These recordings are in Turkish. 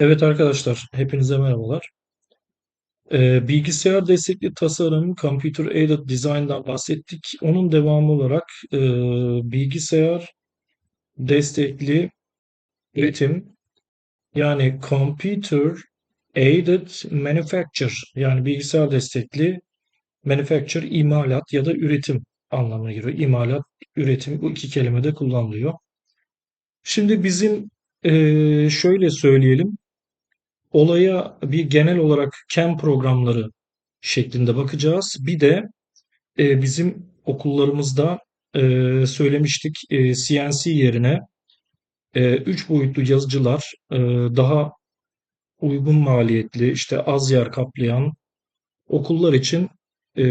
Evet arkadaşlar, hepinize merhabalar. Ee, bilgisayar destekli tasarım, Computer Aided Design'dan bahsettik. Onun devamı olarak e, bilgisayar destekli üretim, yani Computer Aided Manufacture, yani bilgisayar destekli manufacture, imalat ya da üretim anlamına geliyor. İmalat, üretim bu iki kelime de kullanılıyor. Şimdi bizim e, şöyle söyleyelim. Olaya bir genel olarak CAM programları şeklinde bakacağız. Bir de e, bizim okullarımızda e, söylemiştik e, CNC yerine e, üç boyutlu yazıcılar e, daha uygun maliyetli, işte az yer kaplayan okullar için e,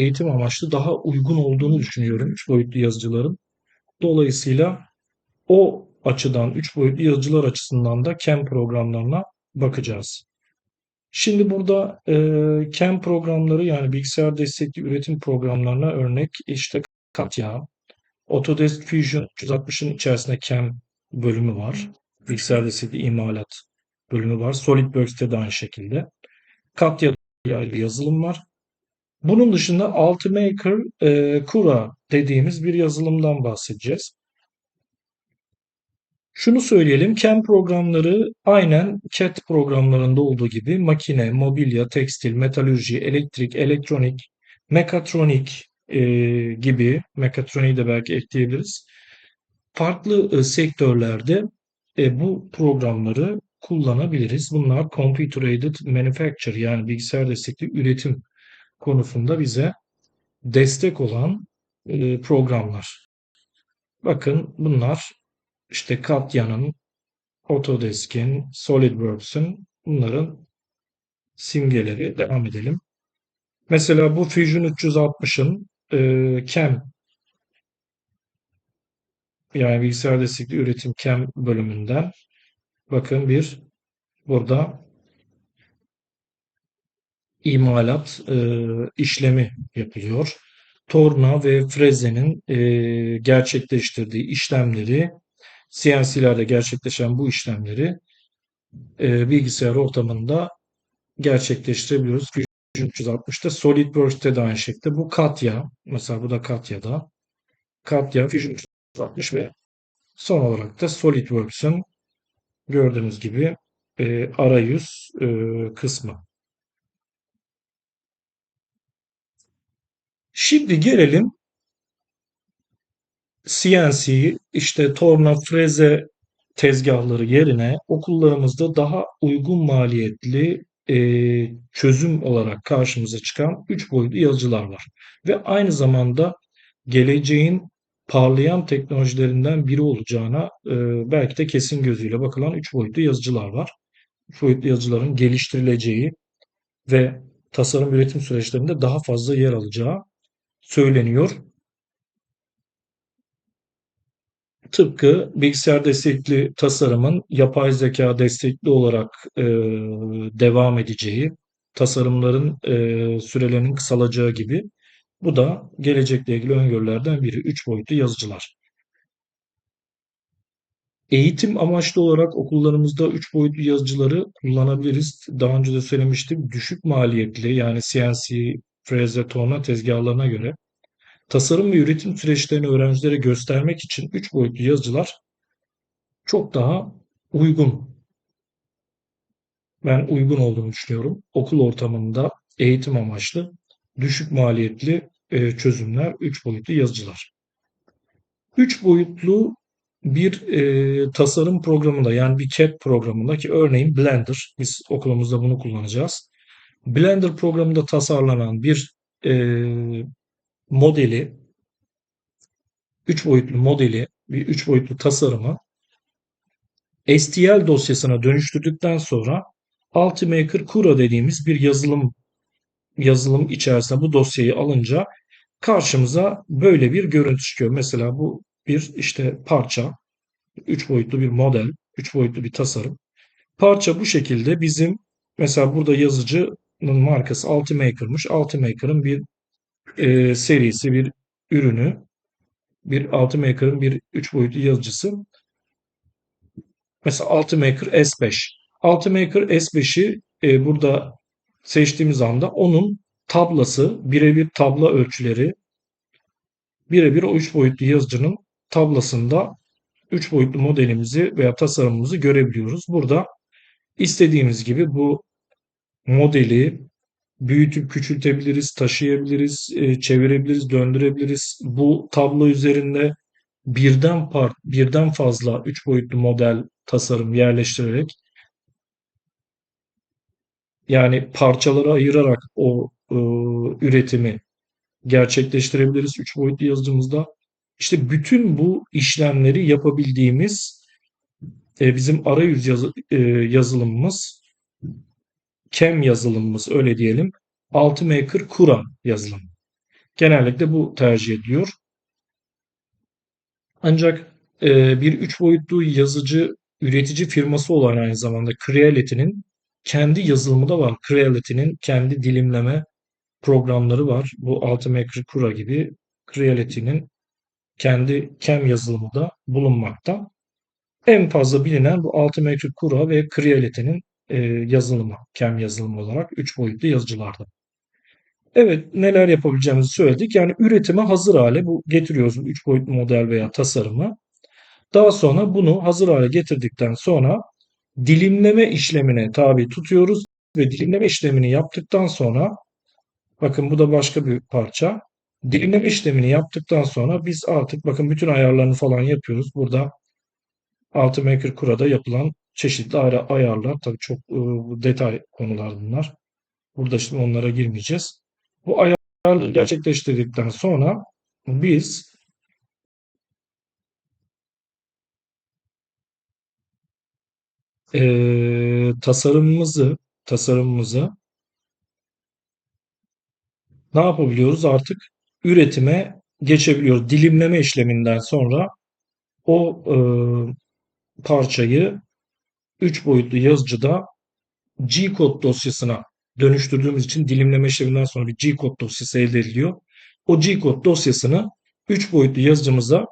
eğitim amaçlı daha uygun olduğunu düşünüyorum üç boyutlu yazıcıların. Dolayısıyla o açıdan üç boyutlu yazıcılar açısından da CAM programlarına bakacağız. Şimdi burada e, CAM programları yani bilgisayar destekli üretim programlarına örnek işte Katya, Autodesk Fusion 360'ın içerisinde CAM bölümü var. Bilgisayar destekli imalat bölümü var. SolidWorks'te de aynı şekilde. Katya bir yazılım var. Bunun dışında Ultimaker e, Cura dediğimiz bir yazılımdan bahsedeceğiz. Şunu söyleyelim, CAM programları aynen CAD programlarında olduğu gibi makine, mobilya, tekstil, metalürji, elektrik, elektronik, mekatronik e, gibi, mekatroniği de belki ekleyebiliriz. Farklı e, sektörlerde e, bu programları kullanabiliriz. Bunlar Computer Aided Manufacture yani bilgisayar destekli üretim konusunda bize destek olan e, programlar. Bakın bunlar işte Katya'nın, Autodesk'in, SolidWorks'ın bunların simgeleri. Devam edelim. Mesela bu Fusion 360'ın e, CAM yani bilgisayar destekli üretim CAM bölümünden bakın bir burada imalat e, işlemi yapılıyor. Torna ve frezenin e, gerçekleştirdiği işlemleri CNC'lerde gerçekleşen bu işlemleri e, bilgisayar ortamında gerçekleştirebiliyoruz. Fusion 360'da SolidWorks'te de aynı şekilde. Bu Katya. Mesela bu da Katya'da. Katya, Fusion 360 ve son olarak da SolidWorks'ın gördüğünüz gibi e, arayüz e, kısmı. Şimdi gelelim CNC, işte torna, freze tezgahları yerine okullarımızda daha uygun maliyetli e, çözüm olarak karşımıza çıkan 3 boyutlu yazıcılar var. Ve aynı zamanda geleceğin parlayan teknolojilerinden biri olacağına e, belki de kesin gözüyle bakılan 3 boyutlu yazıcılar var. 3 boyutlu yazıcıların geliştirileceği ve tasarım üretim süreçlerinde daha fazla yer alacağı söyleniyor. Tıpkı bilgisayar destekli tasarımın yapay zeka destekli olarak e, devam edeceği, tasarımların e, sürelerinin kısalacağı gibi bu da gelecekle ilgili öngörülerden biri. Üç boyutlu yazıcılar. Eğitim amaçlı olarak okullarımızda üç boyutlu yazıcıları kullanabiliriz. Daha önce de söylemiştim. Düşük maliyetli yani CNC, freze, torna tezgahlarına göre tasarım ve üretim süreçlerini öğrencilere göstermek için üç boyutlu yazıcılar çok daha uygun. Ben uygun olduğunu düşünüyorum. Okul ortamında eğitim amaçlı düşük maliyetli e, çözümler, üç boyutlu yazıcılar. Üç boyutlu bir e, tasarım programında yani bir CAD programında ki örneğin Blender, biz okulumuzda bunu kullanacağız. Blender programında tasarlanan bir e, modeli, üç boyutlu modeli, bir üç boyutlu tasarımı STL dosyasına dönüştürdükten sonra Ultimaker Cura dediğimiz bir yazılım yazılım içerisinde bu dosyayı alınca karşımıza böyle bir görüntü çıkıyor. Mesela bu bir işte parça, üç boyutlu bir model, üç boyutlu bir tasarım. Parça bu şekilde bizim mesela burada yazıcının markası Ultimaker'mış. Ultimaker'ın bir e, serisi, bir ürünü, bir Ultimaker'ın bir üç boyutlu yazıcısı. Mesela Ultimaker S5. Ultimaker S5'i e, burada seçtiğimiz anda onun tablası, birebir tabla ölçüleri, birebir o 3 boyutlu yazıcının tablasında 3 boyutlu modelimizi veya tasarımımızı görebiliyoruz. Burada istediğimiz gibi bu modeli büyütüp küçültebiliriz, taşıyabiliriz, e, çevirebiliriz, döndürebiliriz. Bu tablo üzerinde birden part, birden fazla 3 boyutlu model tasarım yerleştirerek yani parçalara ayırarak o e, üretimi gerçekleştirebiliriz 3 boyutlu yazıcımızda. İşte bütün bu işlemleri yapabildiğimiz e, bizim arayüz yazı, e, yazılımımız CAM yazılımımız öyle diyelim. Ultimaker Cura yazılım. Genellikle bu tercih ediliyor. Ancak e, bir üç boyutlu yazıcı üretici firması olan aynı zamanda Creality'nin kendi yazılımı da var. Creality'nin kendi dilimleme programları var. Bu Ultimaker Cura gibi Creality'nin kendi CAM yazılımı da bulunmakta. En fazla bilinen bu Ultimaker Cura ve Creality'nin e, yazılımı, CAM yazılımı olarak 3 boyutlu yazıcılarda. Evet, neler yapabileceğimizi söyledik. Yani üretime hazır hale bu getiriyoruz 3 boyutlu model veya tasarımı. Daha sonra bunu hazır hale getirdikten sonra dilimleme işlemine tabi tutuyoruz ve dilimleme işlemini yaptıktan sonra bakın bu da başka bir parça. Dilimleme işlemini yaptıktan sonra biz artık bakın bütün ayarlarını falan yapıyoruz. Burada Ultimaker Cura'da yapılan çeşitli ayarlar tabii çok e, detay konular bunlar. Burada şimdi onlara girmeyeceğiz. Bu ayarları gerçekleştirdikten sonra biz e, tasarımımızı tasarımımızı ne yapabiliyoruz? Artık üretime geçebiliyoruz. Dilimleme işleminden sonra o e, parçayı 3 boyutlu yazıcıda G-kod dosyasına dönüştürdüğümüz için dilimleme işleminden sonra bir G-kod dosyası elde ediliyor. O G-kod dosyasını 3 boyutlu yazıcımıza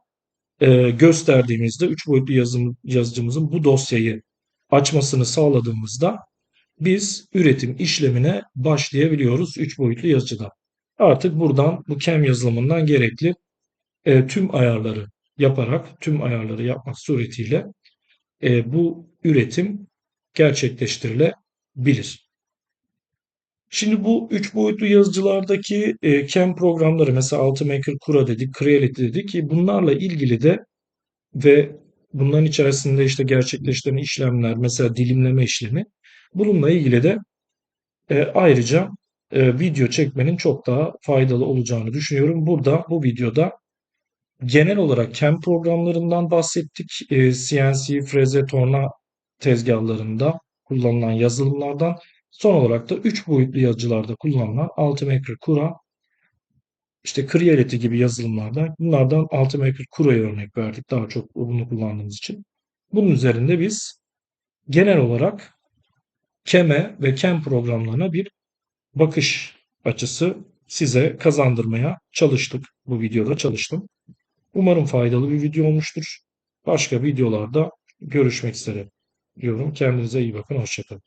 e, gösterdiğimizde 3 boyutlu yazım, yazıcımızın bu dosyayı açmasını sağladığımızda biz üretim işlemine başlayabiliyoruz 3 boyutlu yazıcıda. Artık buradan bu CAM yazılımından gerekli e, tüm ayarları yaparak, tüm ayarları yapmak suretiyle e, bu üretim gerçekleştirilebilir. Şimdi bu üç boyutlu yazıcılardaki e, CAM programları mesela Ultimaker, Cura dedik, Creality dedik ki bunlarla ilgili de ve bunların içerisinde işte gerçekleştirilen işlemler mesela dilimleme işlemi bununla ilgili de e, ayrıca e, video çekmenin çok daha faydalı olacağını düşünüyorum. Burada bu videoda genel olarak CAM programlarından bahsettik. E, CNC, freze, torna tezgahlarında kullanılan yazılımlardan son olarak da 3 boyutlu yazıcılarda kullanılan Ultimaker Cura işte Creality gibi yazılımlardan bunlardan Ultimaker Cura'ya örnek verdik daha çok bunu kullandığımız için. Bunun üzerinde biz genel olarak CAM'e ve CAM programlarına bir bakış açısı size kazandırmaya çalıştık. Bu videoda çalıştım. Umarım faydalı bir video olmuştur. Başka videolarda görüşmek üzere diyorum. Kendinize iyi bakın. Hoşçakalın.